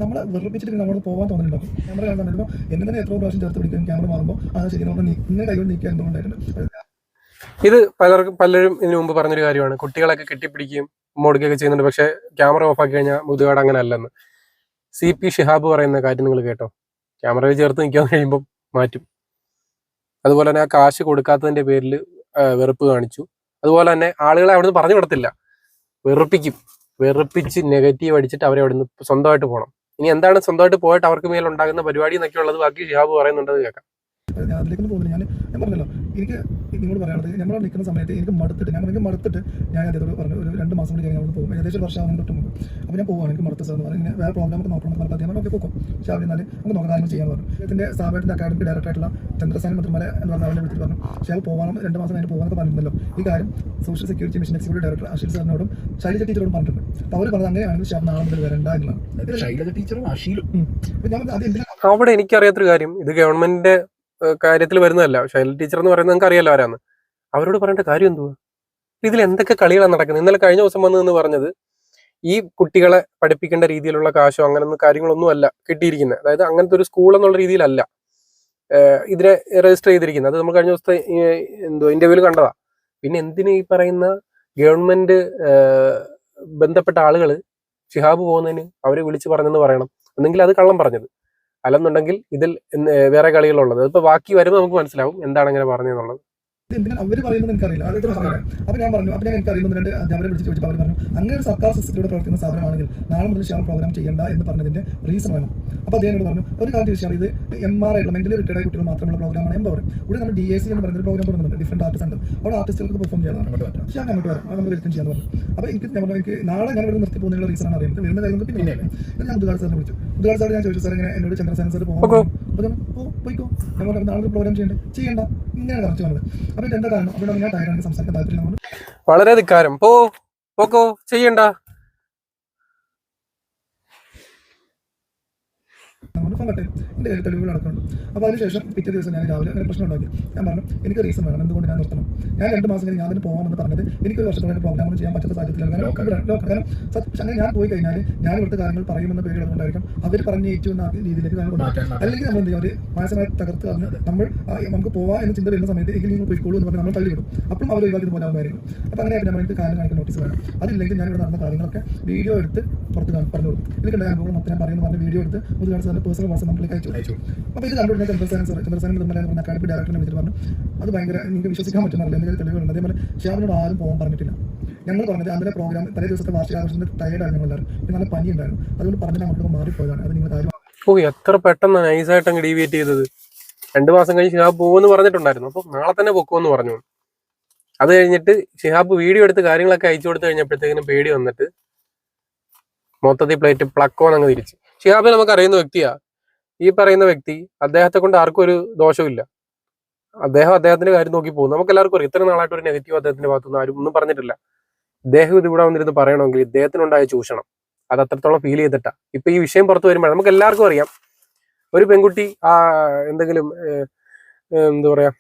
നമ്മളെ വെറുപ്പിച്ചിട്ട് നമ്മൾ പോകാൻ തോന്നുന്നുണ്ടാവും. ക്യാമറ കാണാൻ സമയത്ത് എന്നെ തന്നെ എത്ര പ്രാവശ്യം ചേർത്ത് പിടിക്കും. ക്യാമറ മാറുമ്പോൾ അത് ശരി നമ്മൾ ഇങ്ങനെ കൈകൊണ്ട് നീക്കാൻ എന്തുകൊണ്ടായിട്ടുണ്ട് ഇത് പലർക്കും പലരും ഇതിനു മുമ്പ് പറഞ്ഞൊരു കാര്യമാണ്. കുട്ടികളൊക്കെ കെട്ടിപ്പിടിക്കുകയും മോടുകയൊക്കെ ചെയ്യുന്നുണ്ട്. പക്ഷെ ക്യാമറ ഓഫ് ആക്കി കഴിഞ്ഞാൽ മുതുകാട് അങ്ങനെ അല്ലെന്ന് സി പി ഷിഹാബ് പറയുന്ന കാര്യം നിങ്ങൾ കേട്ടോ? ക്യാമറയിൽ ചേർത്ത് നിൽക്കാൻ കഴിയുമ്പോൾ മാറ്റും. അതുപോലെ തന്നെ ആ കാശ് കൊടുക്കാത്തതിന്റെ പേരിൽ വെറുപ്പ് കാണിച്ചു. അതുപോലെ തന്നെ ആളുകളെ അവിടുന്ന് പറഞ്ഞു കൊടുത്തില്ല വെറുപ്പിക്കും. വെറുപ്പിച്ച് നെഗറ്റീവ് അടിച്ചിട്ട് അവരെ അവിടുന്ന് സ്വന്തമായിട്ട് പോകണം. ഇനി എന്താണ് സ്വന്തമായിട്ട് പോയിട്ട് അവർക്ക് മേലുണ്ടാകുന്ന പരിപാടി എന്നൊക്കെ ഉള്ളത് ബാക്കി ഷിഹാബ് പറയുന്നുണ്ടെന്ന് കേൾക്കാം. ഞാൻ പറഞ്ഞല്ലോ എനിക്ക് നിങ്ങളോട് പറയാനുള്ളത് നമ്മൾ നിൽക്കുന്ന സമയത്ത് എനിക്ക് മടുത്തിട്ട് ഞാൻ എനിക്ക് മടുത്തിട്ട് ഞാൻ അദ്ദേഹത്തോട് പറഞ്ഞു ഒരു രണ്ട് മാസം കൂടി കഴിഞ്ഞ് അവിടെ പോകും. ഏകദേശം ഒരു വർഷം ആവുന്നതിന് തൊട്ട് മുമ്പ്. അപ്പോൾ ഞാൻ പോകുവാണ് എനിക്ക് മടുത്ത സാർ എന്ന് പറഞ്ഞു. ഇങ്ങനെ വേറെ പ്രോഗ്രാം ഒക്കെ നോക്കണം എന്ന് പറഞ്ഞപ്പോൾ അദ്ദേഹം ഒക്കെ പോകും പക്ഷേ അവിടെ നിന്നാൽ നമുക്ക് നോക്കാൻ കാര്യങ്ങൾ ചെയ്യാൻ പറഞ്ഞു. ഇതിന്റെ സ്ഥാപനത്തിന്റെ അക്കാഡമിക് ഡയറക്ടർ ആയിട്ടുള്ള ചന്ദ്രസേന മന്ത്രിമല എന്ന് പറഞ്ഞ അവനെ വിളിച്ചിട്ട് പറഞ്ഞു. പക്ഷേ അത് പോകണം രണ്ട് മാസം കഴിഞ്ഞ് പോകാനൊക്കെ പറഞ്ഞിരുന്നല്ലോ. ഈ കാര്യം social security mission executive director Ashil സാറിനോടും Shailaja ടീച്ചറോടും പറഞ്ഞിട്ടുണ്ട്. അപ്പോൾ അവർ പറഞ്ഞത് അങ്ങനെയാണെങ്കിൽ ഷാപ്പ് നാളെ മുതൽ വരണ്ട എന്നാണ് ശൈലജ ടീച്ചറും അഷീലും അപ്പോൾ ഞാൻ അത് എന്തിനാ അവിടെ എനിക്കറിയാത്തൊരു കാര്യം. ഇത് ഗവൺമെന്റിന്റെ കാര്യത്തിൽ വരുന്നതല്ല. ശൈല ടീച്ചർ എന്ന് പറയുന്നത് നിങ്ങൾക്ക് അറിയാലോ ആരാന്ന്. അവരോട് പറയേണ്ട കാര്യം എന്തുവാ? ഇതിൽ എന്തൊക്കെ കളികളാണ് നടക്കുന്നത്? ഇന്നലെ കഴിഞ്ഞ ദിവസം വന്നു എന്ന് പറഞ്ഞത് ഈ കുട്ടികളെ പഠിപ്പിക്കേണ്ട രീതിയിലുള്ള കാശോ അങ്ങനൊന്നും കാര്യങ്ങളൊന്നും അല്ല കിട്ടിയിരിക്കുന്നത്. അതായത് അങ്ങനത്തെ ഒരു സ്കൂൾ എന്നുള്ള രീതിയിലല്ല. ഇതിനെ രജിസ്റ്റർ ചെയ്തിരിക്കുന്നത്. അത് നമ്മൾ കഴിഞ്ഞ ദിവസത്തെ എന്തോ ഇന്റർവ്യൂവിൽ കണ്ടതാ. പിന്നെ എന്തിനു ഈ പറയുന്ന ഗവൺമെന്റ് ബന്ധപ്പെട്ട ആളുകൾ ഷിഹാബ് പോകുന്നതിന് അവരെ വിളിച്ചു പറഞ്ഞെന്ന് പറയണം. എന്നെങ്കിൽ അത് കള്ളം പറഞ്ഞത്. അല്ലെന്നുണ്ടെങ്കിൽ ഇതിൽ വേറെ കളികളുള്ളത് ഇപ്പൊ ബാക്കി വരുമ്പോൾ നമുക്ക് മനസ്സിലാവും എന്താണ് അങ്ങനെ പറഞ്ഞതെന്നുള്ളത്. എന്തിനാണ്? അവർ പറയുന്നത് എനിക്കറിയില്ല. ഇത്ര സമയം? അപ്പൊ ഞാൻ പറഞ്ഞു അപ്പൊ ഞാൻ എനിക്ക് അറിയുന്ന രണ്ട് അധ്യാപകരെ വിളിച്ച് ചോദിച്ചപ്പോൾ അവർ പറഞ്ഞു അങ്ങനെ ഒരു സർക്കാർ സിസ്റ്റത്തിലൂടെ പ്രവർത്തിക്കുന്ന സ്ഥാപനമാണെങ്കിൽ നാളെ മുതൽ ഷെയർ പ്രോഗ്രാം ചെയ്യേണ്ട എന്ന് പറഞ്ഞതിന്റെ റീസൺ വേണം അപ്പൊ അദ്ദേഹം പറഞ്ഞു ഒരു കാര്യം ചോദിച്ചാൽ ഇത് എം ആർ ആയിട്ടുള്ള മെന്റലി റിട്ടയർഡ് ആയ കുട്ടികൾ മാത്രമുള്ള പ്രോഗ്രാമാണ് എംപവർ ഇവിടെ നമ്മൾ ഡി എ സി എന്ന് പറയുന്ന ഒരു പ്രോഗ്രാം തുടങ്ങുന്നുണ്ട് ഡിഫറെന്റ് ആർട്ടിസ്റ്റ് ഉണ്ട്. അവിടെ ആർട്ടിസ്റ്റുകൾക്ക് പെർഫോം ചെയ്യാനാണ് പക്ഷേ ഞാൻ അങ്ങോട്ട് വരാം. നമ്മൾ വെൽക്കം ചെയ്യാൻ പറഞ്ഞു. അപ്പൊ എനിക്ക് ഞാൻ പറഞ്ഞു എനിക്ക് നാളെ ഞാൻ ഇവിടെ നിർത്തി പോകുന്നതിനുള്ള റീസൺ ആണ് അറിയുന്നത്. വരുന്ന കാര്യങ്ങൾ പിന്നെ ഞാൻ മുതുകാട് സാറിനെ വിളിച്ചു. മുതുകാട് സാർ ഞാൻ ചോദിച്ചു സാർ ഇങ്ങനെ എന്നോട് ചന്ദ്രസേന സാർ പോകും അപ്പൊ "ഓ, പോയിക്കോ. നമ്മൾ നാളെ പ്രോഗ്രാം ചെയ്യണ്ടേ? ചെയ്യണ്ട. ഇങ്ങനെ കറക്റ്റ് പറഞ്ഞത് അപ്പൊ എന്താ കാരണം അവിടെ ഞാൻ ടയറാണ് സംസാരിക്കാൻ താല്പര്യം വളരെ ധിക്കാരം. പോ പോക്കോ. ചെയ്യണ്ട. നമ്മൾ കണ്ടേ എന്റെ കയ്യിൽ തെളിവുകൾ നടക്കുന്നുണ്ട് അപ്പോൾ അതിനുശേഷം പിറ്റേ ദിവസം ഞാൻ രാവിലെ അങ്ങനെ പ്രശ്നം ഉണ്ടാക്കി. ഞാൻ പറഞ്ഞു എനിക്ക് റീസൺ വേണം. എന്തുകൊണ്ട് ഞാൻ നിർത്തണം? ഞാൻ രണ്ട് മാസം കഴിഞ്ഞ് ഞാൻ അതിന് പോകാമെന്ന് പറഞ്ഞത് എനിക്ക് ഒരു വർഷത്തോളം പ്രോഗ്രാം ചെയ്യാൻ പറ്റാത്ത സാഹചര്യത്തിലാണ്. കാരണം ലോക്ക് കാരണം പക്ഷേ അങ്ങനെ ഞാൻ പോയി കഴിഞ്ഞാൽ ഞാൻ ഇവിടുത്തെ കാര്യങ്ങൾ പറയുമെന്ന പേരുള്ളതുകൊണ്ടായിരിക്കും അവർ പറഞ്ഞ ഏറ്റവും ആ രീതിയിലേക്ക് ഞാൻ കൊണ്ടുപോകും. അല്ലെങ്കിൽ നമ്മൾ എന്ത് ചെയ്യും? അവർ മാനസികമായി തകർത്ത് പറഞ്ഞ് നമ്മൾ നമുക്ക് പോവാം എന്ന് ചിന്ത വരുന്ന സമയത്ത് എങ്കിൽ നിങ്ങൾ പോയിക്കോളൂ എന്ന് പറഞ്ഞാൽ നമ്മൾ തള്ളിവിടും. അപ്പം അവർ ഒഴിവാക്കി പോലെ അപ്പം അപ്പോൾ അങ്ങനെയായിട്ട് നമ്മൾ എനിക്ക് കാര്യം കാണിക്കാൻ നോട്ടീസ് വേണം. അതില്ലെങ്കിൽ ഞാൻ ഇവിടെ നടന്ന കാര്യങ്ങളൊക്കെ വീഡിയോ എടുത്ത് പുറത്ത് പറഞ്ഞു കൊടുക്കും. എനിക്കുണ്ടായ അനുഭവം മൊത്തം ഞാൻ പറയുന്ന പറഞ്ഞ വീഡിയോ എടുത്ത് മുതുകാട് സാറിന്റെ പേഴ്സണൽ വാട്സപ്പ് നമ്പറിലേക്ക് അയച്ചു. അയച്ചു. അപ്പോൾ ഇത് കണ്ടുപിടിച്ച ഞാൻ ചന്ദ്രസേന സാർ ചന്ദ്രസേന നിർമ്മല എന്ന് പറഞ്ഞ അക്കാഡമി ഡയറക്ടറിനെ വിളിച്ചിട്ട് പറഞ്ഞു. അത് ഭയങ്കര നിങ്ങൾക്ക് വിശ്വസിക്കാൻ പറ്റുന്നില്ല എന്തെങ്കിലും തെളിവുകളുണ്ട് അതേപോലെ ഷ്യാമിനോട് ആരും പോകാൻ പറഞ്ഞിട്ടില്ല. ഞങ്ങൾ പറഞ്ഞത് അതിന്റെ പ്രോഗ്രാം തലേ ദിവസത്തെ വാർഷികാഘോഷത്തിന്റെ ടയർഡാണ് ഞങ്ങൾ എല്ലാവരും. പിന്നെ നല്ല പനി ഉണ്ടായിരുന്നു അതുകൊണ്ട് പറഞ്ഞിട്ട് അങ്ങോട്ട് മാറിപ്പോയതാണ്. അത് നിങ്ങൾ കാര്യം ഓ എത്ര പെട്ടെന്ന് നൈസായിട്ട് അങ്ങ് ഡീവിയേറ്റ് ചെയ്തത്. രണ്ട് മാസം കഴിഞ്ഞ് ഷിഹാബ് പോകുമെന്ന് പറഞ്ഞിട്ടുണ്ടായിരുന്നു. അപ്പോൾ നാളെ തന്നെ പൊക്കുമെന്ന് പറഞ്ഞു. അത് കഴിഞ്ഞിട്ട് ഷിഹാബ് വീഡിയോ എടുത്ത് കാര്യങ്ങളൊക്കെ അയച്ചു കൊടുത്തു കഴിഞ്ഞപ്പോഴത്തേക്കിനും പേടി വന്നിട്ട് മൊത്തത്തിൽ പ്ലേറ്റ് പ്ലക്കോൺ അങ്ങ് തിരിച്ച്. ഷിഹാബ് നമുക്ക് അറിയുന്ന വ്യക്തിയാ. ഈ പറയുന്ന വ്യക്തി അദ്ദേഹത്തെ കൊണ്ട് ആർക്കും ഒരു ദോഷമില്ല അദ്ദേഹം അദ്ദേഹത്തിന്റെ കാര്യം നോക്കി പോകും നമുക്ക് എല്ലാവർക്കും അറിയാം. ഇത്ര നാളായിട്ട് ഒരു നെഗറ്റീവ് അദ്ദേഹത്തിന്റെ ഭാഗത്തുനിന്ന് ആരും ഒന്നും പറഞ്ഞിട്ടില്ല. ഇദ്ദേഹം ഇത് ഇവിടെ വന്നിരുന്ന് പറയണമെങ്കിൽ ഇദ്ദേഹത്തിനുണ്ടായ ചൂഷണം അത് അത്രത്തോളം ഫീൽ ചെയ്തിട്ടാ. ഇപ്പൊ ഈ വിഷയം പുറത്തു വരുമ്പോൾ നമുക്ക് എല്ലാവർക്കും അറിയാം. ഒരു പെൺകുട്ടി ആ എന്തെങ്കിലും എന്താ പറയാ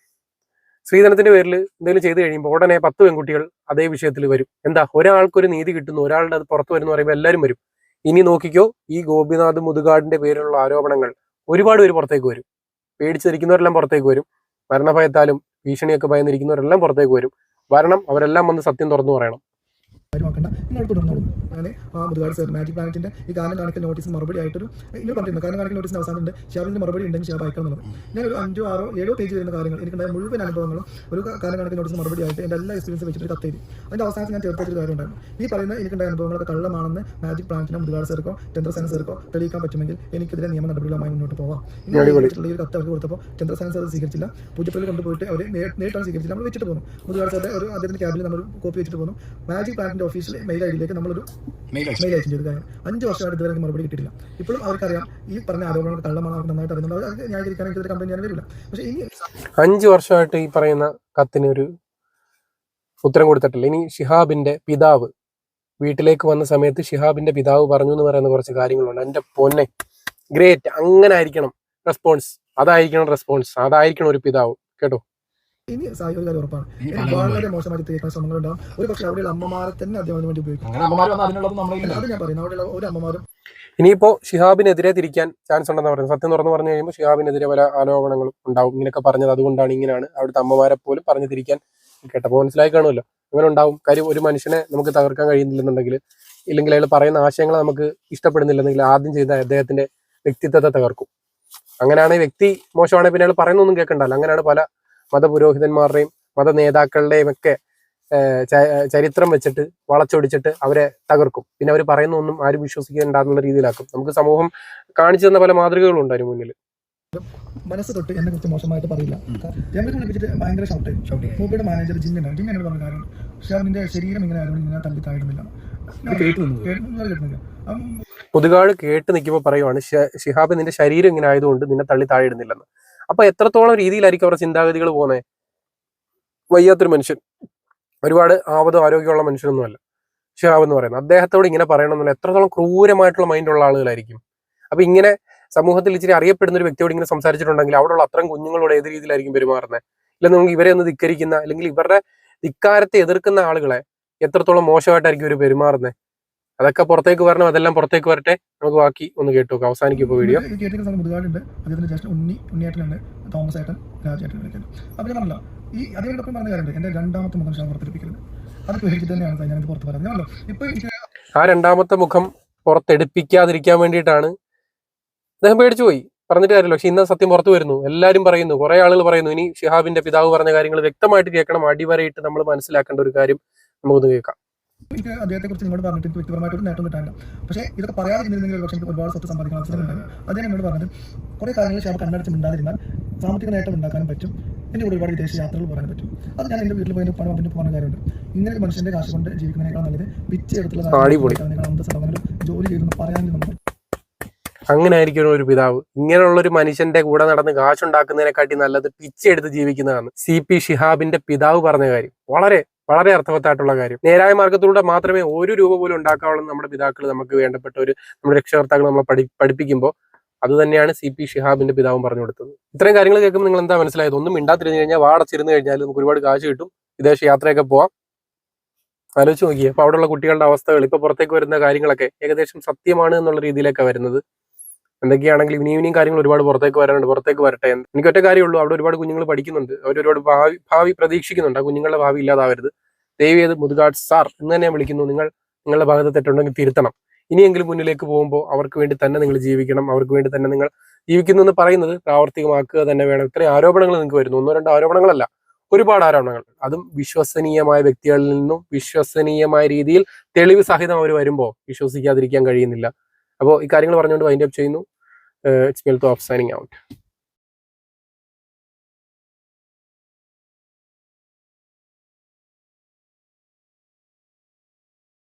സ്ത്രീധനത്തിന്റെ പേരിൽ എന്തെങ്കിലും ചെയ്തു കഴിയുമ്പോൾ ഉടനെ പത്ത് പെൺകുട്ടികൾ അതേ വിഷയത്തിൽ വരും. എന്താ? ഒരാൾക്കൊരു നീതി കിട്ടുന്നു ഒരാളുടെ അത് പുറത്തു വരുന്നു പറയുമ്പോൾ എല്ലാവരും വരും. ഇനി നോക്കിക്കോ ഈ ഗോപിനാഥ് മുതുകാടിന്റെ പേരിലുള്ള ആരോപണങ്ങൾ ഒരുപാട് പേര് പുറത്തേക്ക് വരും. പേടിച്ചിരിക്കുന്നവരെല്ലാം പുറത്തേക്ക് വരും. മരണഭയത്താലും ഭീഷണിയൊക്കെ ഭയന്നിരിക്കുന്നവരെല്ലാം പുറത്തേക്ക് വരും. വരണം അവരെല്ലാം വന്ന് സത്യം തുറന്നു പറയണം. കാര്യമാക്കണ്ട. നിങ്ങൾ തുടർന്നോളൂ അങ്ങനെ ആ മുതുകാട് സാർ മാജിക് പ്ലാനറ്റിന്റെ ഈ കാലം കാണിക്കൽ നോട്ടീസ് മറുപടി ആയിട്ടൊരു ഇങ്ങനെ പറഞ്ഞിരുന്നു കാലം കാണിക്കൽ നോട്ടീസിന്റെ അവസാനമുണ്ട്. ഷാബിന്റെ മറുപടി ഉണ്ടെങ്കിൽ ഷാബ് അയക്കണം എന്നുള്ളത്. ഞാൻ ഒരു അഞ്ചോ ആറോ ഏഴോ പേജ് വരുന്ന കാര്യങ്ങൾ എനിക്കുണ്ടായ മുഴുവൻ അനുഭവങ്ങളും ഒരു കാലം കാണിക്കൽ നോട്ടീസ് മറുപടി ആയിട്ട് എന്റെ എല്ലാ എക്സ്പീരിയൻസ് വെച്ചിട്ട് കത്ത് എഴുതി അതിന്റെ അവസാനത്തിൽ ഞാൻ ചേർത്ത ഒരു കാര്യം ഉണ്ടായിരുന്നു ഈ പറയുന്ന എനിക്കുണ്ടായ അനുഭവങ്ങളൊക്കെ കള്ളമാണെന്ന് മാജിക് പ്ലാനറ്റിനോ മുതുകാട് സാർക്കോ ചന്ദ്രസേന സാർക്കോ തെളിയിക്കാൻ പറ്റുമെങ്കിൽ എനിക്കെതിരെ നിയമ നടപടികളുമായി മുന്നോട്ട് പോവാം. ഈ ഈ കത്ത് അവർക്ക് കൊടുത്തപ്പോൾ ചന്ദ്രസേന സാർ അത് സ്വീകരിച്ചില്ല. പൂജപ്പള്ളി കൊണ്ടുപോയിട്ട് അവർ നേരിട്ടാണ് സ്വീകരിച്ചില്ല നമ്മൾ വെച്ചിട്ട് പോകുന്നു മുതുകാട് സാറിന്റെ ഒരു അദ്ദേഹത്തിന്റെ ക്യാബിൽ നമ്മൾ കോപ്പി വെച്ചിട്ട് പോകുന്നു മാജിക് പ്ലാനറ്റിന്റെ ഓഫീസിൽ മെയിൽ ഐ ഡിയിലേക്ക് നമ്മളൊരു മെയിൽ അയച്ചു. ചെയ്തു കാര്യം. അഞ്ച് വർഷമായിട്ട് ഇതുവരെ മറുപടി കിട്ടിയിട്ടില്ല. ഇപ്പോഴും അവർക്കറിയാം ഈ പറഞ്ഞ ആരോപണങ്ങൾ കള്ളമാണ് അവർക്ക് നന്നായിട്ട് അറിയുന്നത്. അത് ന്യായീകരിക്കാൻ എനിക്കൊരു കമ്പനി ഞാൻ വരില്ല പക്ഷേ ഇനി അഞ്ച് വർഷമായിട്ട് ഈ പറയുന്ന കത്തിന് ഒരു ഉത്തരം കൊടുത്തിട്ടില്ല. ഇനി ഷിഹാബിന്റെ പിതാവ് വീട്ടിലേക്ക് വന്ന സമയത്ത് ഷിഹാബിന്റെ പിതാവ് പറഞ്ഞു എന്ന് പറയുന്ന കുറച്ച് കാര്യങ്ങളുണ്ട്. എന്റെ പൊന്നെ ഗ്രേറ്റ് അങ്ങനെ ആയിരിക്കണം റെസ്പോൺസ് അതായിരിക്കണം റെസ്പോൺസ് അതായിരിക്കണം ഒരു പിതാവ്. കേട്ടോ? ഇനി സായി ഒരു കാര്യം ഉറപ്പാണ്. ഇനി വളരെ മോശമായിട്ട് തീർക്കുന്ന ശ്രമങ്ങളുണ്ടാവും ഒരു പക്ഷേ അവിടെയുള്ള അമ്മമാരെ തന്നെ അദ്ദേഹം വേണ്ടി ഉപയോഗിക്കും. അത് ഞാൻ പറയുന്നത് അവിടെയുള്ള ഒരു അമ്മമാരും ഇനിയിപ്പോ ഷിഹാബിനെതിരെ തിരിക്കാൻ ചാൻസ് ഉണ്ടെന്ന് പറയുന്നത് സത്യം തുറന്നു പറഞ്ഞു കഴിയുമ്പോൾ ഷിഹാബിനെതിരെ പല ആരോപണങ്ങളും ഉണ്ടാവും. ഇങ്ങനെയൊക്കെ പറഞ്ഞത് അതുകൊണ്ടാണ് ഇങ്ങനെയാണ്. അവിടുത്തെ അമ്മമാരെ പോലും പറഞ്ഞു തിരിക്കാൻ കേട്ടപ്പോൾ മനസ്സിലായി കാണുമല്ലോ അങ്ങനെ ഉണ്ടാവും. കാര്യം ഒരു മനുഷ്യനെ നമുക്ക് തകർക്കാൻ കഴിയുന്നില്ലെന്നുണ്ടെങ്കിൽ ഇല്ലെങ്കിൽ അയാൾ പറയുന്ന ആശയങ്ങൾ നമുക്ക് ഇഷ്ടപ്പെടുന്നില്ലെന്നെങ്കിൽ ആദ്യം ചെയ്ത അദ്ദേഹത്തിന്റെ വ്യക്തിത്വത്തെ തകർക്കും. അങ്ങനെയാണ് വ്യക്തി മോശമാണെങ്കിൽ പിന്നെ അയാൾ പറയുന്നൊന്നും കേൾക്കണ്ടല്ലോ. അങ്ങനെയാണ് പല മതപുരോഹിതന്മാരുടെയും മത നേതാക്കളുടെയും ഒക്കെ ചരിത്രം വെച്ചിട്ട് വളച്ചൊടിച്ചിട്ട് അവരെ തകർക്കും. പിന്നെ അവർ പറയുന്ന ഒന്നും ആരും വിശ്വസിക്കുന്നുണ്ടാകുന്ന രീതിയിലാക്കും. നമുക്ക് സമൂഹം കാണിച്ചു തന്ന പല മാതൃകകളുണ്ട് അതിന് മുന്നിൽ മനസ്സ് തൊട്ട് എന്നെ കുറിച്ച് മോശമായിട്ട് പറയില്ല. എന്നെ വിളിച്ചിട്ട് ഭയങ്കര ഷൗട്ട് ഷൗട്ട് മൂപ്പയുടെ മാനേജർ ജിന്നാണ് ജിൻ എന്നോട് പറഞ്ഞ കാര്യം. പക്ഷെ അതിന്റെ ശരീരം ഇങ്ങനെ ആയതുകൊണ്ട് ഇങ്ങനെ തള്ളി താഴുന്നില്ല. കേട്ടു മുതുകാട് നിൽക്കുമ്പോൾ പറയുവാണ് ശിഹാബ് ഷിഹാബ് നിന്റെ ശരീരം ഇങ്ങനെ ആയതുകൊണ്ട് നിന്നെ തള്ളി താഴെ ഇടുന്നില്ലെന്ന്. അപ്പൊ എത്രത്തോളം രീതിയിലായിരിക്കും അവരുടെ ചിന്താഗതികൾ പോകുന്നത്? വയ്യാത്തൊരു മനുഷ്യൻ. ഒരുപാട് ആപതോ ആരോഗ്യമുള്ള മനുഷ്യനൊന്നുമല്ല. ഷിഹാബ് എന്ന് പറയുന്നത്. അദ്ദേഹത്തോട് ഇങ്ങനെ പറയണമെന്നില്ല. എത്രത്തോളം ക്രൂരമായിട്ടുള്ള മൈൻഡുള്ള ആളുകളായിരിക്കും. അപ്പൊ ഇങ്ങനെ സമൂഹത്തിൽ ഇച്ചിരി അറിയപ്പെടുന്ന ഒരു വ്യക്തിയോട് ഇങ്ങനെ സംസാരിച്ചിട്ടുണ്ടെങ്കിൽ അവിടെയുള്ള അത്രയും കുഞ്ഞുങ്ങളോട് ഏത് രീതിയിലായിരിക്കും പെരുമാറുന്നത്? ഇല്ല നമുക്ക് ഇവരെ ഒന്ന് ധിക്കരിക്കുന്ന അല്ലെങ്കിൽ ഇവരുടെ ധിക്കാരത്തെ എതിർക്കുന്ന ആളുകളെ എത്രത്തോളം മോശമായിട്ടായിരിക്കും ഇവർ പെരുമാറുന്നത്? അതൊക്കെ പുറത്തേക്ക് വരണം അതെല്ലാം പുറത്തേക്ക് വരട്ടെ. നമുക്ക് ബാക്കി ഒന്ന് കേട്ടു നോക്കാം. അവസാനിക്കും ഇപ്പോൾ വീഡിയോ അദ്ദേഹത്തിന്റെ ജ്യേഷ്ഠൻ ഉണ്ണി ഉണ്ണിയേട്ടനുണ്ട് തോമസ് ഏട്ടൻ രാജേട്ടൻ വിളിക്കുന്നത്. അപ്പൊ ഞാൻ പറഞ്ഞില്ല ഈ പറഞ്ഞ കാര്യമുണ്ട്. രണ്ടാമത്തെ മുഖം ഷാ പുറത്തെടുപ്പിക്കുന്നത് അത് പേടിച്ചിട്ട് തന്നെയാണ് ഞാനത് പുറത്ത് ഞാനല്ലോ ആ രണ്ടാമത്തെ മുഖം പുറത്തെടുപ്പിക്കാതിരിക്കാൻ വേണ്ടിയിട്ടാണ് അദ്ദേഹം പേടിച്ചു പോയി. പറഞ്ഞിട്ട് കാര്യമില്ല. പക്ഷെ ഇന്ന് സത്യം പുറത്തു വരുന്നു. എല്ലാവരും പറയുന്നു കുറെ ആളുകൾ പറയുന്നു ഇനി ഷിഹാബിന്റെ പിതാവ് പറഞ്ഞ കാര്യങ്ങൾ വ്യക്തമായിട്ട് കേൾക്കണം. അടിവരയിട്ട് നമ്മൾ മനസ്സിലാക്കേണ്ട ഒരു കാര്യം നമുക്കൊന്ന് കേൾക്കാം. എനിക്ക് അദ്ദേഹത്തെ കുറിച്ച് നിങ്ങളോട് പറഞ്ഞിട്ട് എനിക്ക് വ്യക്തിപരമായിട്ട് ഒരു നേട്ടം കിട്ടാനില്ല. പക്ഷേ ഇതൊക്കെ പറയാതെ ഇരുന്നിരുന്നെങ്കിൽ പക്ഷേ എനിക്ക് ഒരുപാട് സ്വത്ത് സമ്പാദിക്കാൻ അവസരം ഉണ്ടായി അദ്ദേഹം എന്നോട് പറഞ്ഞത് കുറെ കാര്യങ്ങൾ ഷാപ്പ് കണ്ണടച്ച് മിണ്ടാതിരുന്നാൽ സാമ്പത്തിക നേട്ടം ഉണ്ടാക്കാനും പറ്റും. എന്റെ കൂടെ ഒരുപാട് വിദേശ യാത്രകൾ പറയാൻ പറ്റും. അത് ഞാൻ എന്റെ വീട്ടിൽ പോയി പണം പിന്നെ പോകുന്ന കാര്യമുണ്ട് ഇങ്ങനെ ഒരു മനുഷ്യന്റെ കാശ് കൊണ്ട് ജീവിക്കുന്നതിനേക്കാൾ നല്ലത് പിച്ചെടുത്തുള്ള എടുത്തുള്ള അടിപൊളി. അന്തസ്സടങ്ങലും ജോലി ചെയ്തെന്ന് പറയാനും നമ്മൾ അങ്ങനെ ആയിരിക്കണം ഒരു പിതാവ്. ഇങ്ങനെയുള്ള ഒരു മനുഷ്യന്റെ കൂടെ നടന്ന് കാശുണ്ടാക്കുന്നതിനെക്കാട്ടി നല്ലത് പിച്ചെടുത്ത് ജീവിക്കുന്നതാണ് സി പി ഷിഹാബിന്റെ പിതാവ് പറഞ്ഞ കാര്യം. വളരെ വളരെ അർത്ഥവത്തായിട്ടുള്ള കാര്യം. നേരായ മാർഗത്തിലൂടെ മാത്രമേ ഒരു രൂപ പോലും ഉണ്ടാക്കാവുള്ളൂ നമ്മുടെ പിതാക്കൾ നമുക്ക് വേണ്ടപ്പെട്ട ഒരു നമ്മുടെ രക്ഷകർത്താക്കൾ നമ്മൾ പഠി പഠിപ്പിക്കുമ്പോൾ അത് തന്നെയാണ് സി പി ഷിഹാബിന്റെ പിതാവും പറഞ്ഞു കൊടുത്തത്. ഇത്രയും കാര്യങ്ങൾ കേൾക്കുമ്പോൾ നിങ്ങൾ എന്താ മനസ്സിലായത്? ഒന്നും മിണ്ടാത്തിരുന്നു കഴിഞ്ഞാൽ വാടച്ചിരുന്നു കഴിഞ്ഞാൽ നമുക്ക് ഒരുപാട് കാശ് കിട്ടും. വിദേശ യാത്രയൊക്കെ പോവാം. ആലോചിച്ച് നോക്കിയേ. അപ്പൊ അവിടെയുള്ള കുട്ടികളുടെ അവസ്ഥകൾ ഇപ്പൊ പുറത്തേക്ക് വരുന്ന കാര്യങ്ങളൊക്കെ ഏകദേശം സത്യമാണ് എന്നുള്ള രീതിയിലൊക്കെ വരുന്നത്. എന്തൊക്കെയാണെങ്കിലും ഇനി ഇനിയും കാര്യങ്ങൾ ഒരുപാട് പുറത്തേക്ക് വരാനുണ്ട് പുറത്തേക്ക് വരട്ടെ. എനിക്ക് ഒറ്റ കാര്യമുള്ളൂ അവിടെ ഒരുപാട് കുഞ്ഞുങ്ങൾ പഠിക്കുന്നുണ്ട്. അവർ ഒരുപാട് ഭാവി ഭാവി പ്രതീക്ഷിക്കുന്നുണ്ട്. ആ കുഞ്ഞുങ്ങളുടെ ഭാവി ഇല്ലാതാവരുത്. ദയവ് ചെയ്ത് മുതുകാട് സാർ എന്ന് തന്നെ വിളിക്കുന്നു. നിങ്ങൾ നിങ്ങളുടെ ഭാഗത്ത് തെറ്റുണ്ടെങ്കിൽ തിരുത്തണം. ഇനിയെങ്കിലും മുന്നിലേക്ക് പോകുമ്പോൾ അവർക്ക് വേണ്ടി തന്നെ നിങ്ങൾ ജീവിക്കണം. അവർക്ക് വേണ്ടി തന്നെ നിങ്ങൾ ജീവിക്കുന്നു എന്ന് പറയുന്നത് പ്രാവർത്തികമാക്കുക തന്നെ വേണം. ഇത്രയും ആരോപണങ്ങൾ നിങ്ങൾക്ക് വരുന്നു. ഒന്നോ രണ്ടോ ആരോപണങ്ങളല്ല. ഒരുപാട് ആരോപണങ്ങൾ. അതും വിശ്വസനീയമായ വ്യക്തികളിൽ നിന്നും വിശ്വസനീയമായ രീതിയിൽ തെളിവ് സഹിതം അവർ വരുമ്പോൾ വിശ്വസിക്കാതിരിക്കാൻ കഴിയുന്നില്ല. അപ്പോൾ ഈ കാര്യങ്ങൾ പറഞ്ഞുകൊണ്ട് വൈൻഡപ്പ് ചെയ്യുന്നു. Uh, it's Milto of signing out.